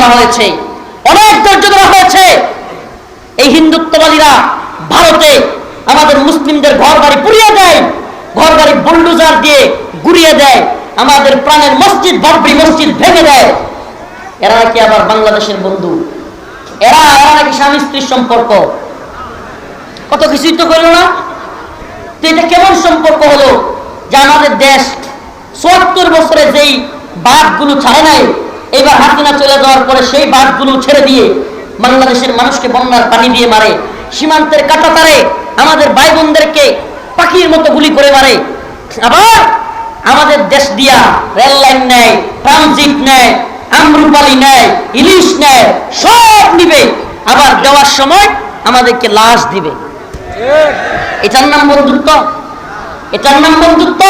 ধরা হয়েছে, অনেক ধৈর্য ধরা হয়েছে। এই হিন্দুত্ববাদীরা ভারতে আমাদের মুসলিমদের ঘর বাড়ি পুড়িয়ে দেয় ঘর বাড়ি বুলডুজার দিয়ে গুড়িয়ে দেয়, আমাদের প্রাণের মসজিদ, বাবরি মসজিদ ভেঙে দেয়। এরা নাকি আবার বাংলাদেশের বন্ধু? এরা এরা নাকি স্বামী স্ত্রীর সম্পর্ক? কত কিছুই তো করল না। তো এটা কেমন সম্পর্ক হলো? যে আমাদের দেশ চুয়াত্তর বছরে যেই বাঘগুলো ছাড়ে নাই এবার হাসিনা চলে যাওয়ার পরে সেই বাঘগুলো ছেড়ে দিয়ে বাংলাদেশের মানুষকে বন্যার পানি দিয়ে মারে, সীমান্তের কাটাতারে আমাদের ভাই বোনদেরকে পাখির মতো গুলি করে মারে। আবার আমাদের দেশ দিয়া রেল লাইন নেয়, ট্রানজিট নেয়, আমরুপালি নেয়, ইলিশ নেয়, সব নিবে। আবার দেওয়ার সময় আমাদেরকে লাশ দিবে। এটার নাম বন্ধুত্ব। এটার নাম বন্ধুত্ব।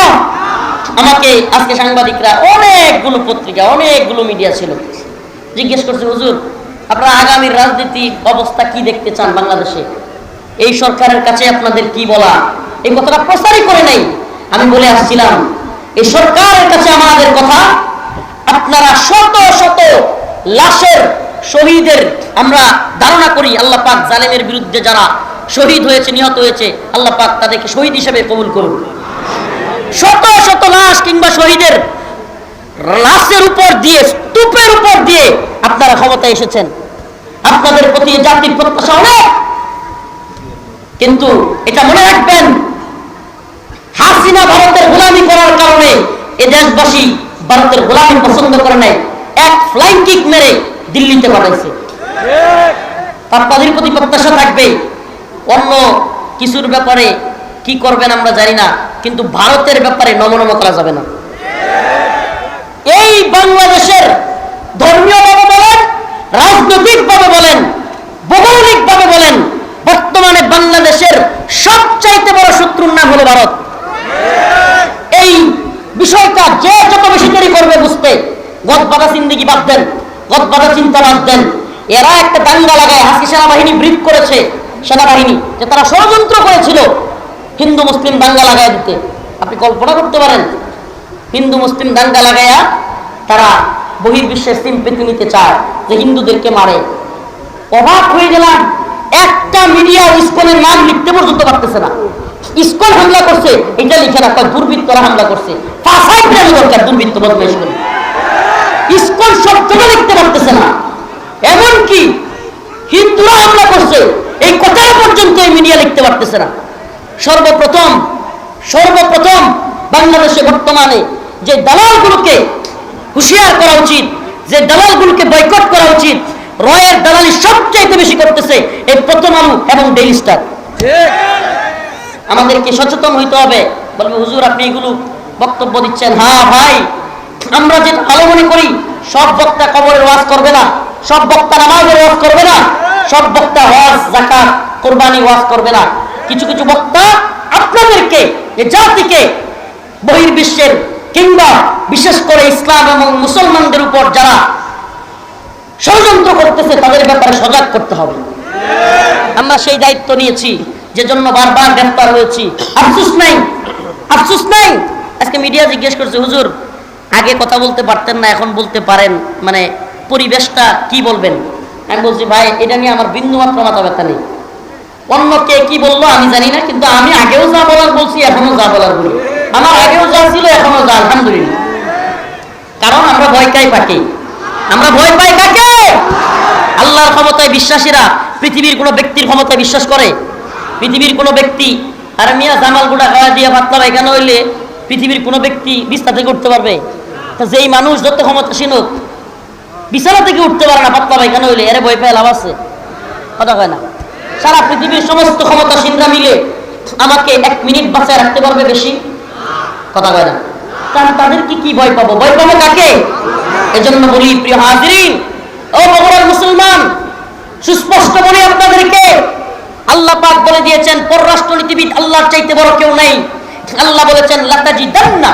আমাকে আজকে সাংবাদিকরা অনেকগুলো পত্রিকা, অনেকগুলো মিডিয়া ছিল। জিজ্ঞেস করছে হুজুর, আপনারা আগামীর রাজনীতি অবস্থা কি দেখতে চান বাংলাদেশে? এই সরকারের কাছে আপনাদের কি বলা? এই কথাটা প্রচারই করে নাই। আমি বলে আসছিলাম, এই সরকারের কাছে আমাদের কথা, আপনারা শত শত লাশের শহীদের আমরা ধারণা করি, আল্লাহ পাক জালেমের বিরুদ্ধে যারা শহীদ হয়েছে, নিহত হয়েছে, আল্লাহ পাক তাদেরকে শহীদ হিসেবে কবুল করুন। শত শত লাশ কিংবা শহীদের লাশের উপর দিয়ে স্তূপের উপর দিয়ে আপনারা ক্ষমতায় এসেছেন। আপনাদের প্রতি জাতির প্রত্যাশা অনেক। কিন্তু এটা মনে রাখবেন হাসিনা ভারতের গোলামি করার কারণে এ দেশবাসী ভারতের গোলামি পছন্দ করে নাই। এক ফ্লাইং কিক মেরে দিল্লিতে পাঠাইছে। আপনাদের প্রতি প্রত্যাশা থাকবে অন্য কিছুর ব্যাপারে কি করবেন আমরা জানি না, কিন্তু ভারতের ব্যাপারে নমনম করা যাবে না। এই বাংলাদেশের ধর্মীয় ভাবে বলেন, রাজনৈতিক ভাবে বলেন, ভৌগোলিক ভাবে বলেন, বর্তমানে বাংলাদেশের সবচাইতে বড় শত্রুর নাম হলো ভারত। এই বিষয়টা যে যত বেশি দেরি করবে বুঝতে, গদবাদা জিন্দিগি বাদ দেন, গদবাদা চিন্তা বাদ দেন। এরা একটা দাঙ্গা লাগায়, হাসি সেনাবাহিনী ব্রিফ করেছে সেনাবাহিনী, যে তারা ষড়যন্ত্র করেছিল। হিন্দু মুসলিম দাঙ্গা লাগায় দিতে। আপনি কল্পনা করতে পারেন, হিন্দু মুসলিম দাঙ্গা লাগাইয়া তারা বহির্বিশ্বের সিম্পেতি নিতে চায় যে হিন্দুদেরকে মারে। অবাক হয়ে গেলাম, একটা মিডিয়া ইস্কনের নাম লিখতে পর্যন্ত পারতেছে না। ইস্কন হামলা করছে এটা লিখে কয় দুর্বৃত্তরা হামলা করছে। দুর্বৃত্ত বদমাইশ করে। ইস্কন শব্দটা লিখতে পারতেছে না। এমনকি হিন্দুরা হামলা করছে, এই কথা পর্যন্ত এই মিডিয়া লিখতে পারতেছে না। সর্বপ্রথম সর্বপ্রথম বাংলাদেশে বর্তমানে যে দালালগুলোকে হুঁশিয়ার করা উচিত, যে দালালগুলোকে বয়কট করা উচিত, রয়ের দালালি সবচাইতে বেশি করতেছে এই প্রথম আলু এবং ডেইলি স্টার আমাদেরকে সচেতন হইতে হবে। বলবে হুজুর, আপনি এগুলো বক্তব্য দিচ্ছেন? হ্যাঁ ভাই। আমরা যে ভালো মনে করি, সব বক্তা কবরের ওয়াজ করবে না, সব বক্তা নামাজের ওয়াজ করবে না, সব বক্তা ওয়াজ জাকাত কোরবানি ওয়াজ করবে না। কিছু কিছু বক্তা আপনাদেরকে, এ জাতিকে বহির্বিশ্বের কিংবা বিশেষ করে ইসলাম এবং মুসলমানদের উপর যারা ষড়যন্ত্র করতেছে, তাদের ব্যাপারে সজাগ করতে হবে। আমরা সেই দায়িত্ব নিয়েছি যে জন্য বারবার গ্রেফতার হয়েছি। আফসুস নাই আফসুস নাই। আজকে মিডিয়া জিজ্ঞেস করছে, হুজুর, আগে কথা বলতে পারতেন না, এখন বলতে পারেন। মানে পরিবেশটা কি বলবেন? আমি বলছি, ভাই, এটা নিয়ে আমার বিন্দু মাত্র মাথা ব্যথা নেই। অন্য কে কি বলল আমি জানি না, কিন্তু আমি আগেও যা বলার বলছি, এখনও যা বলার বলি। আমার আগেও যা ছিল, এখনও যা, আলহামদুলিল্লাহ। কারণ আমরা ভয় পাই পাকে আমরা ভয় পাই কাকে? আল্লাহর ক্ষমতায় বিশ্বাসীরা পৃথিবীর কোনো ব্যক্তির ক্ষমতায় বিশ্বাস করে। পৃথিবীর কোনো ব্যক্তি, আর মিয়া জামাল গুড়া খাওয়া দিয়ে পাতলা পায়খানা হইলে? পৃথিবীর কোনো ব্যক্তি বিস্তার থেকে উঠতে পারবে? তা যেই মানুষ যত ক্ষমতাসীন হোক, বিছানা থেকে উঠতে পারে না পাতলা পায়খানা হইলে? এর ভয় পেয়ে লাভ আছে। কথা কয় না। সারা পৃথিবীর সমস্ত ক্ষমতাসীনরা মিলে আমাকে এক মিনিট বাঁচায় রাখতে পারবে বেশি? কথা কয় না। কারণ তাদেরকে কি ভয় পাবো? ভয় পাবো কাকে? এজন্য বলি, প্রিয় হাজিরিন, ও ভগবান মুসলমান, সুস্পষ্ট বলি আপনাদেরকে, আল্লাহ পাক বলে দিয়েছেন পররাষ্ট্র নীতিবিদ আল্লাহর চাইতে বড় কেউ নাই। আল্লাহ বলেছেন লাতাজি দান্না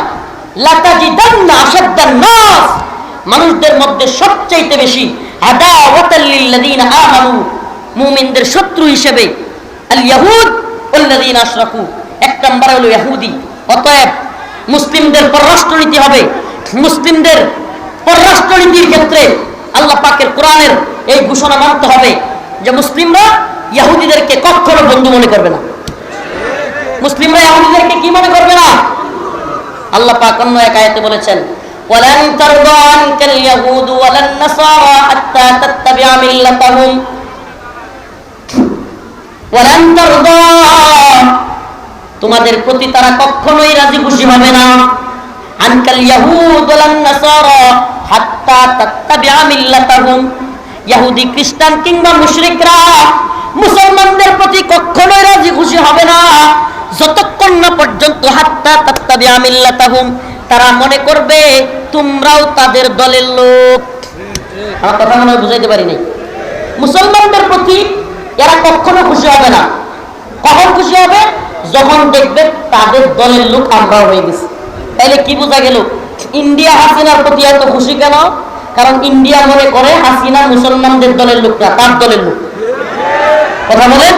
লাতাজি দান্না আসাদ্দান নাস। মানুষদের মধ্যে সবচাইতে বেশি আদাওয়াতাল্লিল্লাযীনা আমানু মুমিনদের শত্রু হিসেবে আল ইয়াহুদ ওয়াল্লাযীনা আশরাকু এক নম্বরে হলো ইহুদি অতএব মুসলিমদের পররাষ্ট্রনীতি হবে মুসলিমদের পররাষ্ট্রনীতির ক্ষেত্রে আল্লাহ পাকের কোরআন কোরআনের এই ঘোষণা মানতে হবে যে মুসলিমরা ইহুদিদেরকে কখনো বন্ধু মনে করবে না মুসলিমরা ইহুদিদেরকে কি মনে করবে না আল্লাহ পাক অন্য এক আয়াতে বলেছেন ولن ترضى عنك اليهود ولا النصارى حتى تتبع ملتهم ولن ترضى তোমাদের প্রতি তারা কখনোই রাজি খুশি হবে না। খ্রিস্টান কিংবা মুসলমানদের প্রতি রাজি খুশি হবে না। না পর্যন্ত তারা মনে করবে তোমরাও তাদের দলের লোক। আমার কথা মনে বুঝাইতে পারি নাই মুসলমানদের প্রতি এরা কখনো খুশি হবে না। কখন খুশি হবে? যখন দেখবে তাদের দলের লোক আমরা হয়ে গেছি। তাহলে কি বোঝা গেল? ইন্ডিয়া হাসিনার প্রতি এত খুশি কেন? কারণ ইন্ডিয়া মনে করে হাসিনা মুসলমানদের দলের লোক না, তার দলের লোক। কথা বলেন?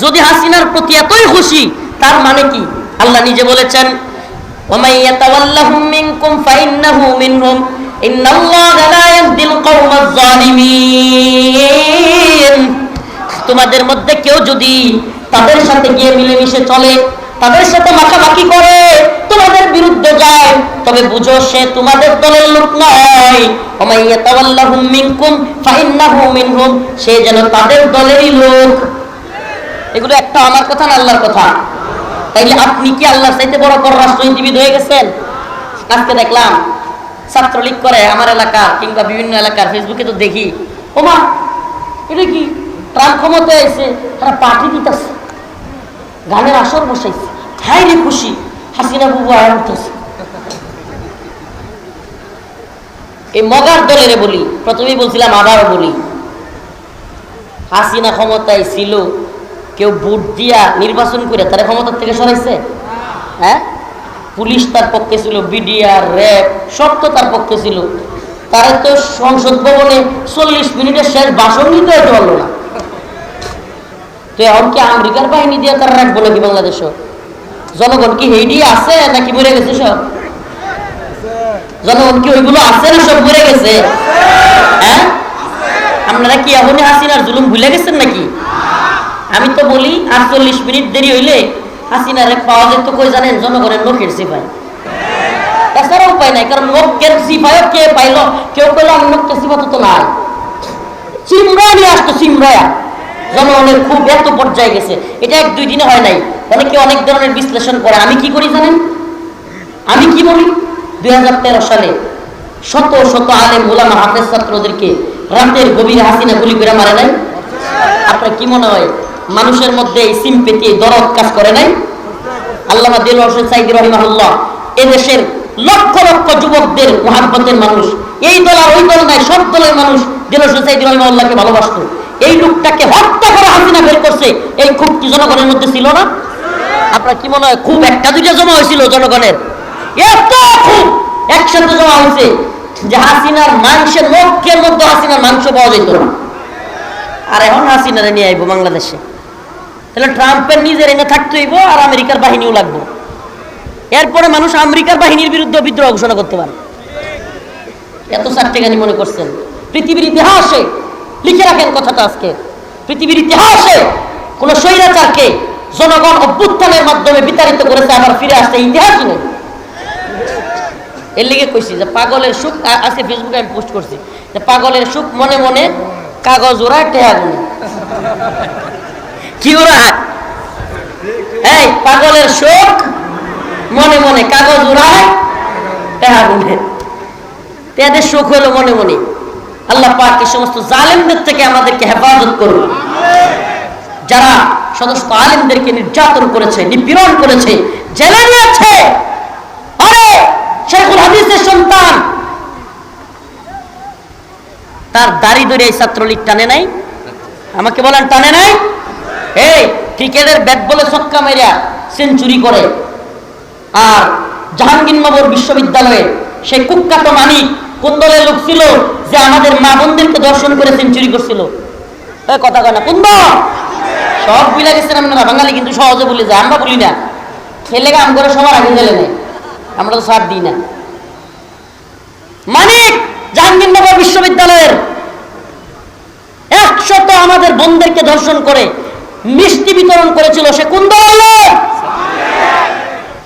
যদি হাসিনার প্রতি এতই খুশি, তার মানে কি? আল্লাহ নিজে বলেছেন যারা তোমাদের মধ্যে কেউ যদি তাদের সাথে গিয়ে মিলেমিশে চলে, তাদের সাথে মাখামাখি করে, তোমাদের বিরুদ্ধে যায়, তবে বুঝো সে তোমাদের দলের লোক নয়। সে যেন তাদের দলেরই লোক। এগুলো একটা আমার কথা না আল্লাহর কথা? তাইলে আপনি কি আল্লাহর চাইতে বড় পররাষ্ট্রনীতিবিদ হয়ে গেছেন? আজকে দেখলাম ছাত্রলীগ করে আমার এলাকা কিংবা বিভিন্ন এলাকার ফেসবুকে তো দেখি। ওমা, এটা কি? ট্রাম্প ক্ষমতায় এসে তারা পার্টি দিতেছে। গানের আসর বসাইছে। হাই রে খুশি, হাসিনা বুবু আয় উঠতেছে এই মগার দলের বলি, প্রথমেই বলছিলাম আবারও বলি, হাসিনা ক্ষমতায় ছিল, কেউ ভোট দিয়া নির্বাচন করে তারা ক্ষমতার থেকে সরাইছে? হ্যাঁ? পুলিশ তার পক্ষে ছিল, বিডিআর, র্যাব, সব তো তার পক্ষে ছিল। তারা তো সংসদ ভবনে চল্লিশ মিনিটের শেষ ভাষণ নিতে হতে পারল না। তো এখন কি আমেরিকার বাহিনী দিয়ে তারা রাখব নাকি বাংলাদেশও? জনগণ কি হেইডি আছে নাকি মরে গেছে সব? জনগণ কি ওইগুলো আছে না সব মরে গেছে? হ্যাঁ? আপনারা কি এখনই হাসিনার জুলুম ভুলে গেছেন নাকি? আমি তো বলি, আটচল্লিশ মিনিট দেরি হইলে হাসিনারে পাওয়া যেত, কই জানেন, জনগণের নখের সিপাই। তাছাড়া উপায় নাই, কারণ নখের সিপাইও কে পাইলো? কেউ পেল আমি নখের সিপা তো নাই। চিমড়া নিয়ে আসতো চিমড়ায়া জনগণের খুব এত পর্যায়ে গেছে। এটা এক দুই দিনে হয় নাই। অনেকে অনেক ধরনের বিশ্লেষণ করে। আমি কি করি জানেন? আমি কি বলি? দুই হাজার তেরো সালে শত শত আলেম ওলামা হাফেজ ছাত্রদেরকে রাতের গভীরে হাসিনা গুলি করে মারে নাই? আপনার কি মনে হয়? মানুষের মধ্যে এই সিম্পেতি, দরদ কাজ করে নাই? আল্লাহ দিল হোসেন সাইদি রহিমাহুল্লাহ, এদেশের লক্ষ লক্ষ যুবকদের মহাব্বতের মানুষ, এই দল আর ওই দল নাই, সব দলের মানুষ দিল হোসেন সাইদি রহিমাহুল্লাহকে ভালোবাসতো। এই লোকটাকে হত্যা করে হাসিনা বের করছে, এই খুব কি জনগণের মধ্যে ছিল না? আপনার কি মনে হয়, খুব একটা দুইটা জমা হয়েছিল জনগণের? এত খুব একসাথে জমা হয়েছে যে হাসিনার মাংসের লক্ষ্যের মধ্যে হাসিনার মাংস পাওয়া যেত আর এখন হাসিনারে নিয়ে আইবো বাংলাদেশে। তাহলে ট্রাম্পের নিজের এনে থাকতে হইব আর আমেরিকার বাহিনীও লাগবো। এরপরে মানুষ আমেরিকার বাহিনীর বিরুদ্ধে বিদ্রোহ ঘোষণা করতে পারে। এত চারটেখানি মনে করছেন। পৃথিবীর ইতিহাসে লিখে রাখেন কথাটা আজকে। পৃথিবীর ইতিহাসে কোন স্বৈরাচারকে জনগণ অভ্যুত্থানের মাধ্যমে বিতাড়িত করেছে, আবার ফিরে আসতে ইতিহাসই নেই। এর লিগে কইছি যে পাগলের সুখ আজকে ফেসবুকে আমি পোস্ট করছি যে পাগলের সুখ মনে মনে কাগজ ওরা টেহা গুনে। কি ওরা এই, পাগলের সুখ মনে মনে, কাগজ উড়ায় সুখ হলো মনে মনে। আল্লাহ পাক এই সমস্ত জালেমদের থেকে আমাদেরকে হেফাজত করুন। যারা সমস্ত আলেমদেরকে নির্যাতন করেছে, নিপীড়ন করেছে, জেলে নিয়েছে সন্তান, তার দাড়ি ধরে এই ছাত্রলীগ টানে নাই? আমাকে বলেন, টানে নাই? এই, ক্রিকেটের ব্যাট বলে ছক্কা মেরিয়া সেঞ্চুরি করে। আর জাহাঙ্গীরনগর বিশ্ববিদ্যালয়ে সেই কুখ্যাত মানিক কোন দলের লোক ছিল যে আমাদের মা বোনদেরকে দর্শন করে সেঞ্চুরি করছিল? কথা কয় না, কোন দল? সব বুঝলে গেছেন আপনারা, বাঙালি কিন্তু সহজে বলে যায়, আমরা বলি না। ছেলে কাম করে সবার আগে গেলে নেই আমরা তো সাথ দিই না। মানিক জাহাঙ্গীরনগর বিশ্ববিদ্যালয়ের একশত আমাদের বোনদেরকে ধর্ষণ করে মিষ্টি বিতরণ করেছিল, সে কোন দলের লোক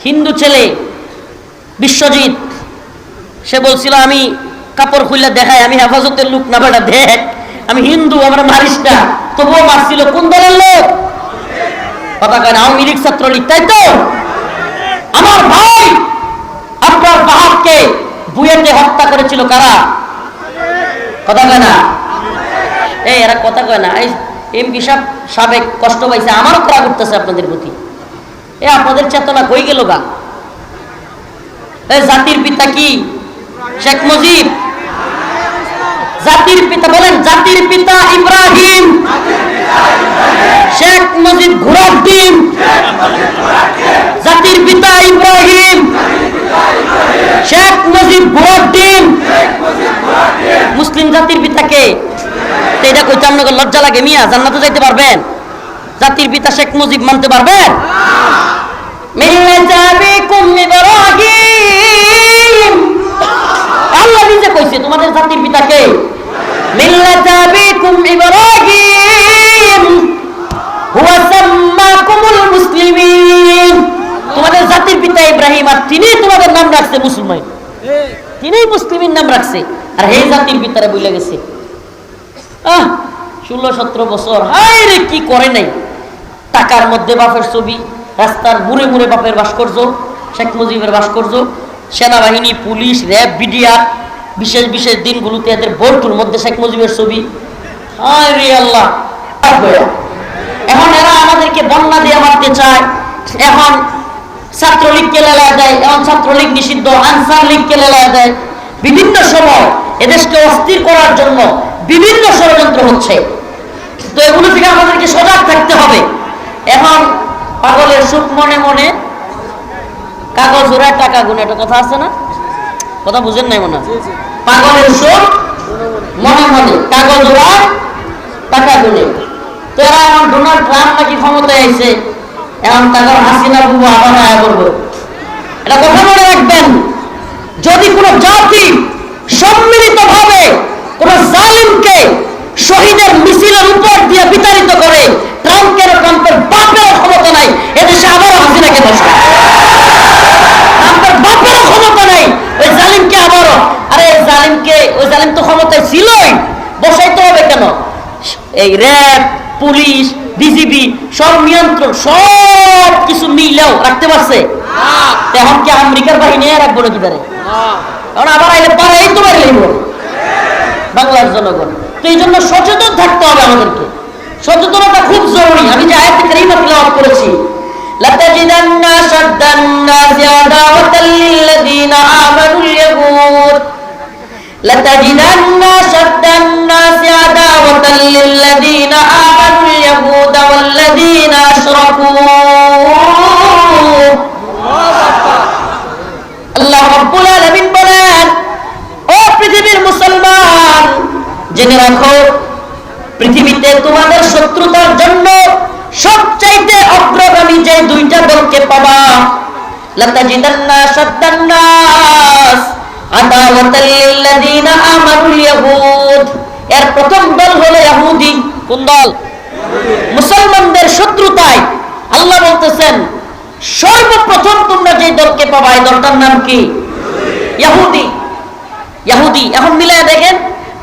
হিন্দু ছেলে, বিশ্বজিৎ, সে বলছিল, আমি কাপড় খুললে দেখাই, আমি হেফাজতের লোক না বেটা, দেখ, আমি হিন্দু, আমরা মারিস না। তবুও মারছিল, কোন দলের লোক? কথা কয় না আওয়ামী লীগ ছাত্রলীগ, তাই তো? আমার ভাই, আপনার বাহাবকে বুয়েটে হত্যা করেছিল কারা? কথা কয় না? এই এরা কথা কয় না। এই কি সাহেব সাবেক কষ্ট পাইছে, আমারও করা করতেছে আপনাদের প্রতি। এ আপনাদের চেতনা কই গেল গা? এই জাতির পিতা কি? শেখ মুজিব? জাতির পিতা বলেন, জাতির পিতা ইব্রাহিম। শেখ মুজিব ডিম জাতির পিতা ইব্রাহিম। শেখ মুজিব ডিম মুসলিম জাতির পিতাকে এটা কইতে আপনাকে লজ্জা লাগে, মিয়া, জান্নাতে যাইতে পারবেন? জাতির পিতা শেখ মুজিব মানতে পারবেন আল্লাহ নিজে কইছে, তোমাদের জাতির পিতাকে তোমাদের জাতির পিতা ইব্রাহিম আর তিনি তোমাদের নাম রাখছে মুসলমান তিনিই মুসলিমের নাম রাখছে। আর হে জাতির পিতারে বইলে গেছে। আহ, ষোলো সতেরো বছর। হায় রে, কি করে নাই? টাকার মধ্যে বাপের ছবি, রাস্তার মুড়ে মুড়ে বাপের ভাস্কর্য, শেখ মুজিবের ভাস্কর্য, সেনাবাহিনী, পুলিশ, র্যাব, বিডিআর, বিশেষ বিশেষ দিনগুলোতে এদের বোর্ডুর মধ্যে শেখ মুজিবের ছবি। আল্লাহ এখন এরা আমাদেরকে বন্যা দিয়ে মারতে চায়। এখন ছাত্রলীগকে লেলা দেয়, এখন ছাত্রলীগ নিষিদ্ধ, আনসার লীগকে লেলা দেয়। বিভিন্ন সময় এদেশকে অস্থির করার জন্য বিভিন্ন ষড়যন্ত্র হচ্ছে। তো এগুলো থেকে আমাদেরকে সজাগ থাকতে হবে। এখন পাগলের সুখ মনে মনে কাগজ ওরা টাকা গুনে একটা কথা আছে না? কথা বুঝেন নাই মনে? পাগলের সুখ মনে মনে কাগজ ওরা টাকা গুনে। তো এরা এখন ডোনাল্ড ট্রাম্প নাকি ক্ষমতায় আইছে এখন তাদের হাসিনা বুবু আবার আয়া করব। এটা কথা মনে রাখবেন যদি কোনো জাতি সম্মিলিত ভাবে কোন জালিমকে শহীদের মিছিলের উপর দিয়ে বিতাড়িত করে ট্রাম্পের ট্রাম্পের বাপের ক্ষমতা নাই। এদেশে হাসিনাকে ক্ষমতা নাই। ওই জালিমকে আবারও। আরে জালিমকে ওই জালিম তো ক্ষমতায় ছিলই। বসাইতে হবে কেন? এই র্যাব পুলিশ বিজিবি সব নিয়ন্ত্রণ সব কিছু মিলেও রাখতে পারছে। তো এখন কি আমেরিকার বাহিনী রাখব নাকি তারে এখন আবার আইলে পারে তো বাড়ি বাংলার জনগণ। তো এই জন্য সচেতন থাকতে হবে আমাদেরকে। সচেতনতা খুব জরুরি আমি যে আয়াত কারিমা তিলাওয়াত করেছি لتجدن أشد الناس عداوة للذين آمنوا اليهود لتجدن أشد الناس عداوة للذين آمنوا اليهود والذين أشركوا পৃথিবীতে তোমাদের শত্রুতার জন্য সবচাইতে অগ্রগামী যে দুইটা দলকে পাবা প্রথম দল সর্বপ্রথম তোমরা যে দলকে পাবা, এই দলটার নাম কি? এখন মিলায় দেখেন,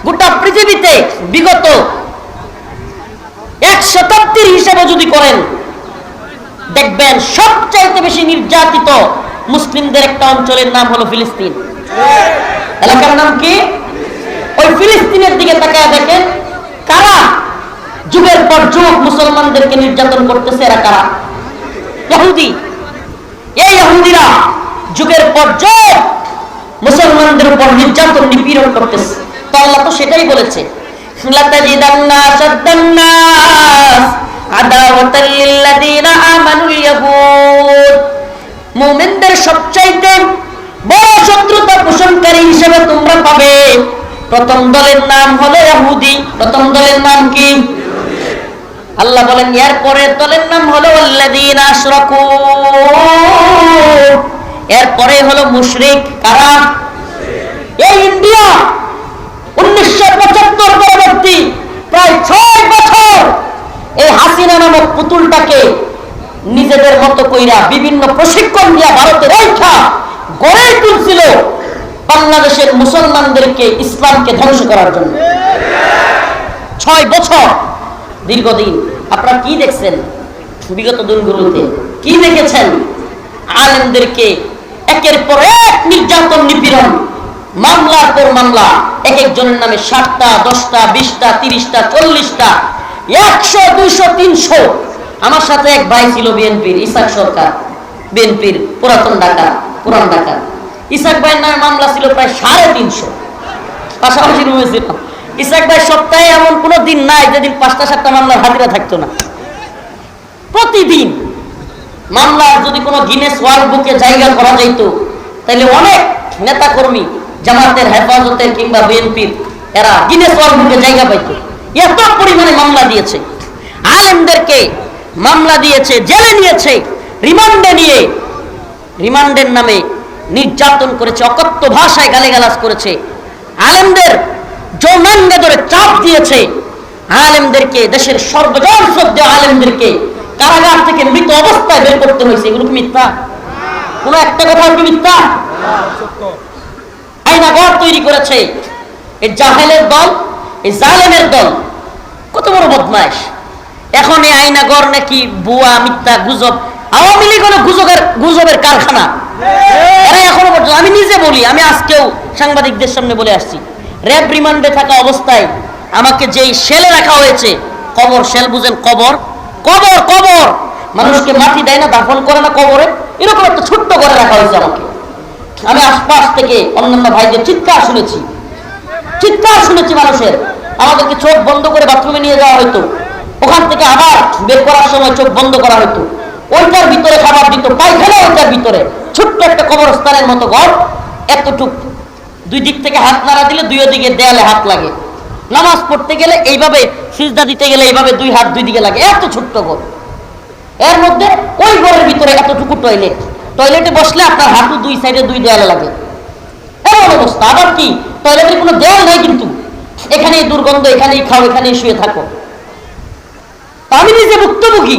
গোটা পৃথিবীতে বিগত এক শতাব্দীর হিসাবে যদি করেন, দেখবেন সবচাইতে বেশি নির্যাতিত মুসলিমদের একটা অঞ্চলের নাম হলো ফিলিস্তিন। এলাকার নাম কি? ওই ফিলিস্তিনের দিকে তাকায় দেখেন, কারা যুগের পর যুগ মুসলমানদেরকে নির্যাতন করতেছে, এরা কারা? ইহুদি। এই ইহুদিরা যুগের পর যুগ মুসলমানদের উপর নির্যাতন নিপীড়ন করতেছে। তো আল্লাহ তো সেটাই বলেছে। হিসেবে তোমরা পাবে। প্রথম দলের নাম হলো ইহুদি প্রথম দলের নাম কি? আল্লাহ বলেন এর পরের দলের নাম হলো আল্লাযীনা আশরাকু। এর পরে হলো মুশরিক। কারা? এই ইন্ডিয়া। উনিশশো পঁচাত্তর পরবর্তী প্রায় ছয় বছর পুতুলটাকে নিজেদের মতো কইরা বিভিন্ন প্রশিক্ষণ দিয়া ভারতের রেখা গড়ে তুলছিল বাংলাদেশের মুসলমানদেরকে ইসলামকে ধ্বংস করার জন্য। ছয় বছর দীর্ঘদিন। আপনারা কি দেখছেন? বিগত দিনগুলোতে কি দেখেছেন? আলেমদেরকে একের পর এক নির্যাতন নিপীড়ন মামলার পর মামলা এক একজনের নামে ষাটটা দশটা, বিশটা, তিরিশটা, চল্লিশটা, একশো, দুইশো, তিনশো। আমার সাথে এক ভাই ছিল বিএনপির, ইসাক সরকার। বিএনপির পুরাতন ঢাকা পুরান ঢাকা ইসাক ভাইয়ের নামে মামলা ছিল প্রায় সাড়ে তিনশো। পাশাপাশি রুমে ইসাক ভাই সপ্তাহে এমন কোনো দিন নাই যেদিন পাঁচটা, সাতটা মামলার হাজিরা থাকতো না। প্রতিদিন মামলার যদি কোনো গিনেস ওয়ার্ল্ড বুকে জায়গা করা যাইতো তাহলে অনেক নেতা কর্মী জামাতের হেফাজতের কিংবা বিএনপির, এরা গিনেস ওয়ার্ল্ড জায়গা পাইত। এত পরিমাণে মামলা দিয়েছে। আলেমদেরকে মামলা দিয়েছে, জেলে নিয়েছে, রিমান্ডে নিয়ে, রিমান্ডের নামে নির্যাতন করেছে, অকথ্য ভাষায় গালিগালাজ করেছে। আলেমদের যৌনাঙ্গে ধরে চাপ দিয়েছে। আলেমদেরকে, দেশের সর্বজন শ্রদ্ধ আলেমদেরকে কারাগার থেকে মৃত অবস্থায় বের করতে হয়েছে। এগুলো মিথ্যা? কোন একটা কথা কি মিথ্যা? আইনাগর তৈরি করেছে। এই জাহেলের দল, এই জালেমের দল, কত বড় বদমাইশ। এখন এই আইনাগর নাকি বুয়া, মিথ্যা গুজব, আওয়ামী লীগ হলো গুজবের গুজবের কারখানা। এরা এখনও পর্যন্ত, আমি নিজে বলি, আমি আজকেও সাংবাদিকদের সামনে বলে আসছি, র্যাব রিমান্ডে থাকা অবস্থায় আমাকে যেই সেলে রাখা হয়েছে, কবর সেল বুঝেন, কবর কবর কবর! মানুষকে মাটি দেয় না, দাফন করে না কবরে, এরকম একটা ছোট্ট করে রাখা হয়েছে আমাকে। আমি আশপাশ থেকে অন্যান্য ভাইদের চিৎকার শুনেছি। চিৎকার শুনেছি মানুষের। আমাদেরকে চোখ বন্ধ করে বাথরুমে নিয়ে যাওয়া হতো ওখান থেকে আবার বের করার সময় চোখ বন্ধ করা হতো ওইটার ভিতরে খাবার দিত, পায়খানা ওইটার ভিতরে। ছোট্ট একটা কবরস্থানের মতো ঘর। এতটুক। দুই দিক থেকে হাত নাড়া দিলে দুই দিকে দেয়ালে হাত লাগে। নামাজ পড়তে গেলে এইভাবে সিজদা দিতে গেলে এইভাবে দুই হাত দুই দিকে লাগে। এত ছোট্ট ঘর। এর মধ্যে ওই ঘরের ভিতরে এতটুকু টয়লেট টয়লেটে বসলে আপনার হাঁটু দুই সাইডে দুই দেয়ালে লাগে। এমন অবস্থা। আবার কি? টয়লেটের কোনো দেয়াল নাই কিন্তু। এখানেই দুর্গন্ধ, এখানেই খাও, এখানেই শুয়ে থাকো। আমি নিজে ভুক্তভোগী।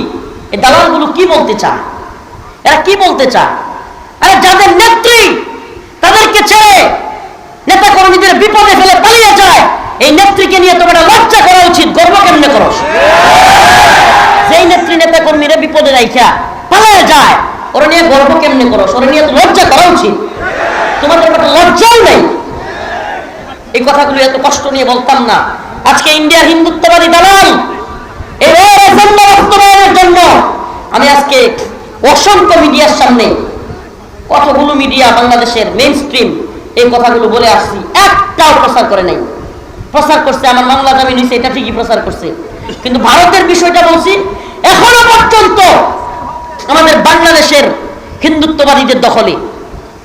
এই দালালগুলো কি বলতে চায়? এরা কি বলতে চায়? আরে যাদের নেত্রী, তাদেরকে ছেড়ে নেতা কর্মীদের বিপদে ফেলে পালিয়ে যায়, এই নেত্রীকে নিয়ে তোমার লজ্জা করা উচিত, গর্ব কেমনে করো? যেই নেত্রী নেতা কর্মীরা বিপদে রাইখা পালিয়ে যায় ওরা নিয়ে গর্ব কেমনে করো? ওরা নিয়ে লজ্জা করা উচিত। তোমাদের একটা লজ্জাও নেই। এই কথাগুলো এত কষ্ট নিয়ে বলতাম না। আজকে ইন্ডিয়ার হিন্দুত্ববাদী দালাল জন্য আমি আজকে অসংখ্য মিডিয়ার সামনে কতগুলো মিডিয়া বাংলাদেশের মেইন স্ট্রিম এই কথাগুলো বলে আসছি, একটাও প্রচার করে নাই। প্রচার করছে, আমার বাংলা দামি নিচে এটা ঠিকই প্রচার করছে। কিন্তু ভারতের বিষয়টা বলছি, এখনও পর্যন্ত আমাদের বাংলাদেশের হিন্দুত্ববাদীদের দখলে।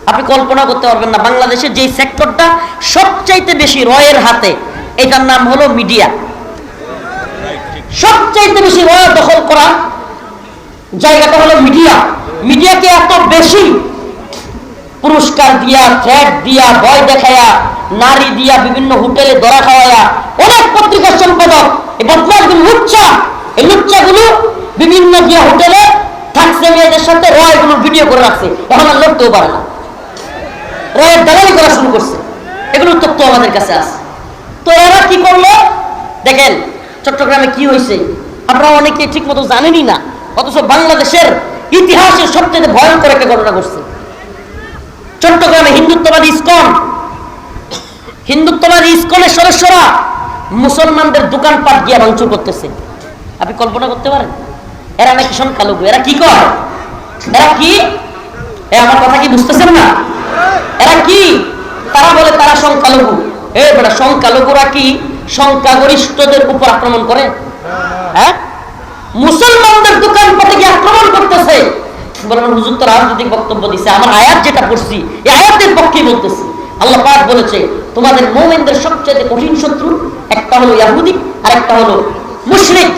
আপনি কল্পনা করতে পারবেন না, বাংলাদেশের যেই সেক্টরটা সবচাইতে বেশি রয়ের হাতে, এটার নাম হলো মিডিয়া। সবচাইতে বেশি রয় দখল করা জায়গাটা হলো মিডিয়া। মিডিয়াকে এত বেশি পুরস্কার দিয়া থ্রেট দিয়া, ভয় দেখায়া, নারী দিয়া, বিভিন্ন হোটেলে ধরা খাওয়ায়া, অনেক পত্রিকার সম্পাদক, এই বদমাসগুলো লুচ্চা। এই লুচ্চাগুলো বিভিন্ন গিয়া হোটেলে থাকছে মেয়েদের সাথে রয়গুলো ভিডিও করে রাখছে। এখন আর লড়তেও পারে না। রয়ের দালালি করা শুরু করছে। এগুলোর তথ্য আমাদের কাছে আছে। তো এরা কি করল? দেখেন, চট্টগ্রামে কি হয়েছে? আপনারা অনেকে ঠিক মতো জানেনই না। অথচ বাংলাদেশের ইতিহাসের সবচেয়ে ভয়ঙ্কর একটা ঘটনা ঘটছে। চট্টগ্রামে হিন্দুত্ববাদী ইস্কন। হিন্দুত্ববাদী ইস্কনের সদস্যরা মুসলমানদের দোকানপাট গিয়ে ভাঙচুর করতেছে। আপনি কল্পনা করতে পারেন? এরা নাকি সংখ্যালঘু এরা কি করে এরা কি? আমার কথা কি বুঝতেছেন না? এরা কি? তারা বলে তারা সংখ্যালঘু। এ বেটা, সংখ্যালঘুরা কি সংখ্যাগরিষ্ঠদের উপর আক্রমণ করে? হ্যাঁ? মুসলমানদের দোকানপাটে গিয়ে আক্রমণ করতেছে। রাজনৈতিক বক্তব্য দিছে, আমার আয়াত যেটা পড়ছি, এই আয়াতের পক্ষেই বলতেছি। আল্লাহ পাক বলেছে, তোমাদের মোমেনদের সবচেয়ে কঠিন শত্রু একটা হলো ইয়াহুদি আর একটা হলো মুশরিক।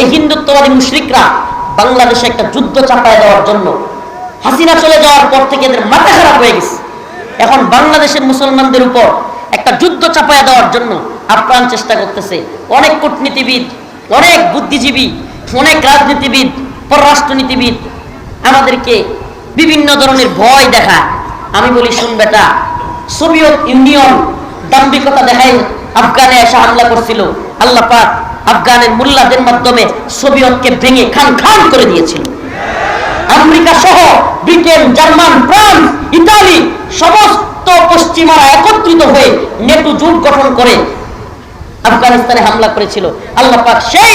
এই হিন্দুত্ববাদী মুশরিকরা বাংলাদেশে একটা যুদ্ধ চাপায় দেওয়ার জন্য হাসিনা চলে যাওয়ার পর থেকে এদের মাথা খারাপ হয়ে গেছে। এখন বাংলাদেশের মুসলমানদের উপর একটা যুদ্ধ চাপায়া দেওয়ার জন্য আপ্রাণ চেষ্টা করতেছে অনেক কূটনীতিবিদ, অনেক বুদ্ধিজীবী, অনেক রাজনীতিবিদ, পররাষ্ট্রনীতিবিদ। আমাদেরকে বিভিন্ন ধরনের ভয় দেখা আমি বলি, শুন বেটা, সোভিয়েত ইউনিয়ন দাম্ভিকতা দেখায় আফগানে এসে হামলা করছিল। আল্লাহ পাক আফগানের মোল্লাদের মাধ্যমে সোভিয়েতকে ভেঙে খান খান করে দিয়েছিল। আমেরিকা সহ ব্রিটেন, জার্মান, ফ্রান্স, ইতালি সমস্ত পশ্চিমারা একত্রিত হয়ে নেটু জোট গঠন করে আফগানিস্তানে হামলা করেছিল। আল্লাহ পাক সেই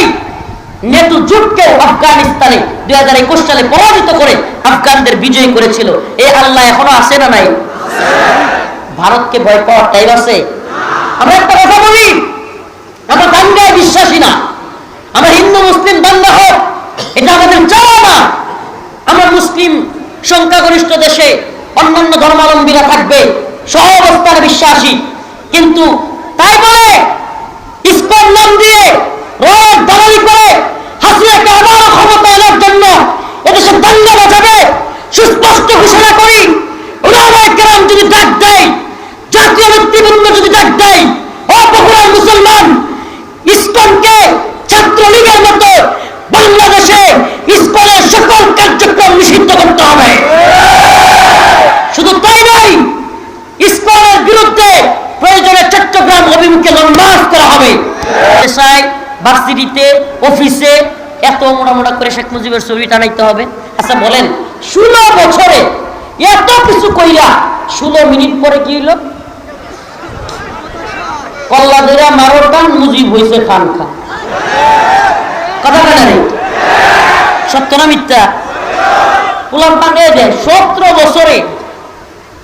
নেটু জোটকে আফগানিস্তানে দুই হাজার একুশ সালে পরাজিত করে আফগানদের বিজয়ী করেছিল। এ আল্লাহ এখনও আছে না নাই? ভারতকে ভয় পাওয়ার টাইম আছে। আমরা একটা কথা বলি আমরা দাঙ্গায় বিশ্বাসী না। আমরা হিন্দু, মুসলিম দাঙ্গা হোক, এটা আমাদের চাওয়া না। আমরা মুসলিম সংখ্যাগরিষ্ঠ দেশে অন্যান্য ধর্মাবলম্বীরা থাকবে সহ অবস্থানে বিশ্বাসী। কিন্তু তাই বলে ইস্কন নাম দিয়ে রয়ের দালালি করে হাসিনাকে আবারও ক্ষমতা এনার জন্য এদেশে দাঙ্গা বাজাবে সুস্পষ্ট ঘোষণা করি ওলামায়ে কেরাম যদি ডাক দেয় জাতীয় নেতৃবৃন্দ যদি ডাক দেয় অপকুরাল মুসলমান ইসকনকে ছাত্রলীগের মতো বাংলাদেশে ইসকনের সকল কার্যক্রম নিষিদ্ধ করতে হবে শুধু তাই নয় ইসকনের বিরুদ্ধে প্রয়োজনে চট্টগ্রাম অভিমুখে লংমার্চ করা হবে পেশায় ভার্সিটিতে অফিসে এত মোটা মোটা করে শেখ মুজিবের ছবি টানাইতে হবে। আচ্ছা বলেন, ষোলো বছরে এত কিছু কইরা ষোলো মিনিট পরে কি হইল? কল্লা দেরা মারো টান, মুজিব হইছে খান খান কথা কেন সত্য না মিথ্যা? দেয় সতেরো বছরে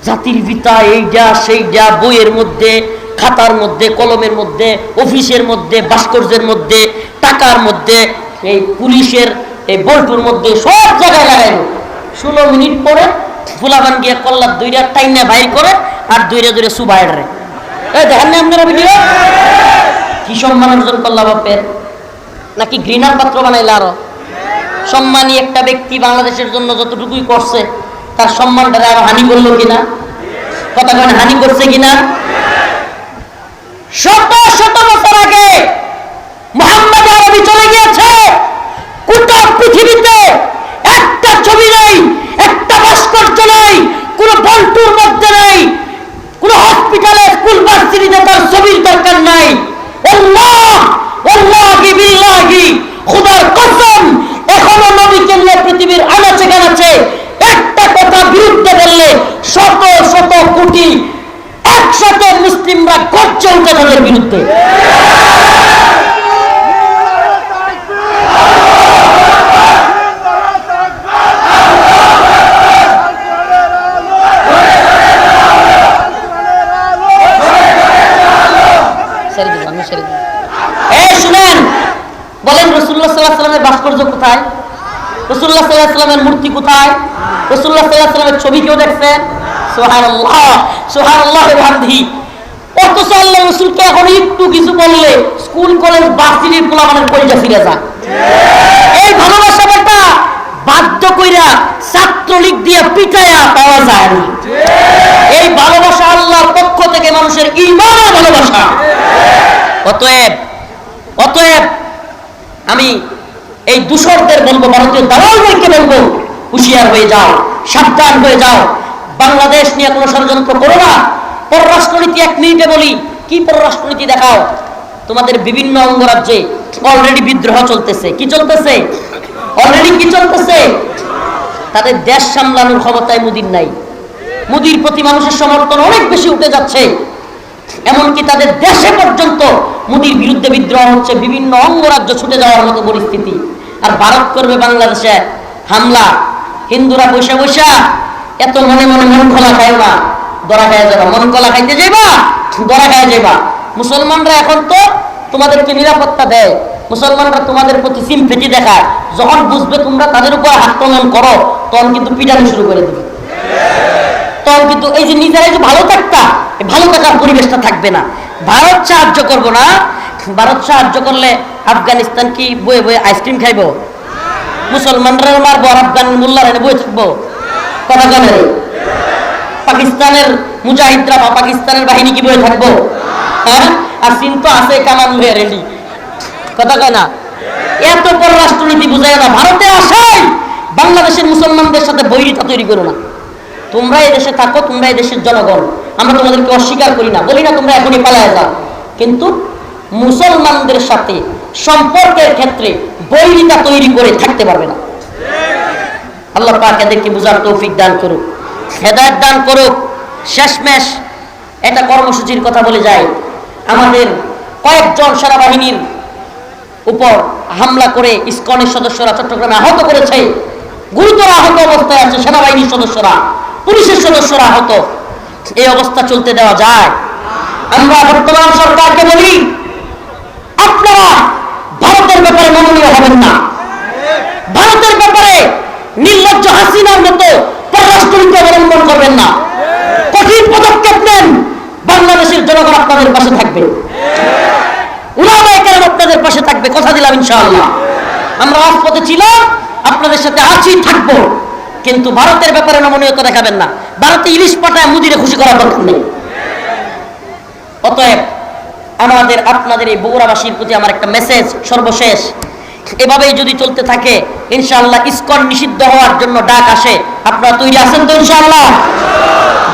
জাতির পিতা এইটা সেইটা বইয়ের মধ্যে, খাতার মধ্যে, কলমের মধ্যে, অফিসের মধ্যে, ভাস্কর্যের মধ্যে, টাকার মধ্যে, এই পুলিশের এই বল্টুর মধ্যে সব জায়গায় লাগাইল। ষোলো মিনিট পরে ফুলাবান গিয়ে কল্লার দুইটা টাইনা বাইর করে আর দুইটা দুইটা সুবাইড রে দেখেন আপনারা ভিডিও? কি সম্মান অর্জন করলা বাপের? নাকি পাত্র বানাইলে আরও? সম্মানী একটা ব্যক্তি বাংলাদেশের জন্য যতটুকুই করছে, তার সম্মানটা আরও হানি করল কিনা? কথা কেন হানি করছে কিনা? শত শত বছর আগে মোহাম্মদ আরবি চলে গিয়েছে। গোটা পৃথিবীতে একটা ছবি নেই, একটা ভাস্কর্য নেই, কোন বল্টুর মধ্যে নেই, কোন হসপিটালে স্কুল ভার্সিটিতে তার ছবির দরকার নাই আল্লাহ আল্লাহি বিল্লাহি খোদার কসম এখনও নবীকে নিয়ে পৃথিবীর আনাচে কানাচে একটা কথা বিরুদ্ধে বললে শত শত কোটি একসাথে মুসলিমরা গর্জে উঠে তাদের বিরুদ্ধে ছেড়ে দিব আমি ছেড়ে দিব এই শুনেন বলেন রসুল্লাহ সাল্লাহ সাল্লামের ভাস্কর্য কোথায় রসুল্লাহ সাল্লাহ সাল্লামের মূর্তি কোথায় রসুল্লাহ সাল্লাহ সাল্লামের ছবি কেউ দেখছেন? এই ভালোবাসা আল্লাহর পক্ষ থেকে মানুষের ইমানের ভালোবাসা। অতএব অতএব আমি এই দূষরদের বলব, ভারতীয় দালালদেরকে বলব, হুঁশিয়ার হয়ে যাও। সাবধান হয়ে যাও। বাংলাদেশ নিয়ে কোনো ষড়যন্ত্র করো না। পররাষ্ট্রনীতি এক মিনিটে বলি, কি পররাষ্ট্রনীতি দেখাও? তোমাদের বিভিন্ন অঙ্গরাজ্যে অলরেডি বিদ্রোহ চলতেছে। কি চলতেছে? অলরেডি কি চলতেছে? তাদের দেশ সামলানোর ক্ষমতায় মুদির নাই। মুদির প্রতি মানুষের সমর্থন অনেক বেশি উঠে যাচ্ছে। এমনকি তাদের দেশে পর্যন্ত মুদির বিরুদ্ধে বিদ্রোহ হচ্ছে। বিভিন্ন অঙ্গরাজ্য ছুটে যাওয়ার মতো পরিস্থিতি। আর ভারত করবে বাংলাদেশে হামলা। হিন্দুরা বসে বসা এত মনে মনে মন খোলা না দরা খায় যাবা মন কলা খাইতে যাইবা, দরা খায় যাইবা। মুসলমানরা এখন তো তোমাদেরকে নিরাপত্তা দেয়, মুসলমানরা তোমাদের প্রতি সিম্পেটি দেখায়। যখন বুঝবে তোমরা তাদের উপর আক্রমণ করো, তখন কিন্তু পিটানো শুরু করে দেবে। তখন কিন্তু এই যে নিজেরাই যে ভালো থাকতা ভালো থাকার পরিবেশটা থাকবে না। ভারত সাহায্য করব না। ভারত সাহায্য করলে আফগানিস্তান কি বয়ে বয়ে আইসক্রিম খাইব? মুসলমানরা মারবো আর আফগান মোল্লার এনে বয়ে থাকব। কথা কেন পাকিস্তানের মুজাহিদরা বা পাকিস্তানের বাহিনী কি বয়ে থাকব? হ্যাঁ? আর চীন তো আছে কামান লয়ে রেডি। কথা কয় না? এত পররাষ্ট্রনীতি বুঝায় না, ভারতে আসাই বাংলাদেশের মুসলমানদের সাথে বৈরিতা তৈরি করো না। তোমরা দেশে থাকো, তোমরা দেশের জনগণ। আমরা তোমাদেরকে অস্বীকার করি না, বলি না তোমরা এখনই পালায় যাও। কিন্তু মুসলমানদের সাথে সম্পর্কের ক্ষেত্রে বৈরিতা তৈরি করে থাকতে পারবে না। আল্লাহ পাক এদেরকে বুঝার তৌফিক দান করুক, হেদায়ত দান করুক। শেষমেশ একটা কর্মসূচির কথা বলে যায় আমাদের কয়েকজন সেনাবাহিনীর উপর হামলা করে ইসকনের সদস্যরা চট্টগ্রামে আহত করেছে। গুরুতর আহত অবস্থায় আছে সেনাবাহিনীর সদস্যরা, পুলিশের সদস্যরা আহত। এই অবস্থা চলতে দেওয়া যায়। আমরা বর্তমান সরকারকে বলি, আপনারা ভারতের ব্যাপারে নমনীয় হবেন না। ভারতের ব্যাপারে নির্লজ্জ হাসিনার মতো পররাষ্ট্রনীতি অবলম্বন করবেন না। কঠিন পদক্ষেপ নেন, বাংলাদেশের জনগণ আপনাদের পাশে থাকবে। আপনাদের পাশে থাকবে, কথা দিলাম ইনশাআল্লাহ। আমরা রাজপথে ছিলাম, আপনাদের সাথে আছি, থাকব। কিন্তু ভারতের ব্যাপারে নমনীয়তা দেখাবেন না। ভারতে ইলিশ পাঠায় মুদিরে খুশি করার দরকার নেই। অতএব আমাদের, আপনাদের এই বগুড়াবাসীর প্রতি আমার একটা মেসেজ সর্বশেষ। এভাবেই যদি চলতে থাকে, ইনশাআল্লাহ ইসকন নিষিদ্ধ হওয়ার জন্য ডাক আসে। আপনারা তৈরি আছেন তো ইনশাআল্লাহ?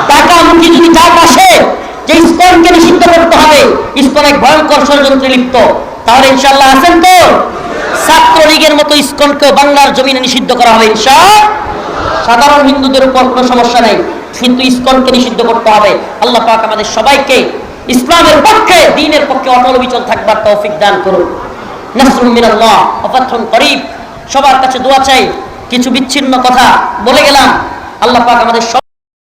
ডাকামুখী যদি ডাক আসে, যে ইসকনকে নিষিদ্ধ করতে হবে, ইসকন এক ভয়ঙ্কর ষড়যন্ত্রে লিপ্ত। তাহলে ইনশাআল্লাহ আছেন তো? ছাত্রলীগের মতো ইসকনকেও বাংলার জমিনে নিষিদ্ধ করা হবে ইনশাআল্লাহ। সাধারণ হিন্দুদের উপর কোনো সমস্যা নেই, কিন্তু ইসকনকে নিষিদ্ধ করতে হবে। আল্লাহ পাক আমাদের সবাইকে ইসলামের পক্ষে, দিনের পক্ষে অটল বিচল থাকবার তৌফিক দান করুন। করিব। সবার কাছে দোয়া চাই। কিছু বিচ্ছিন্ন কথা বলে গেলাম। আল্লাহ পাক আমাদের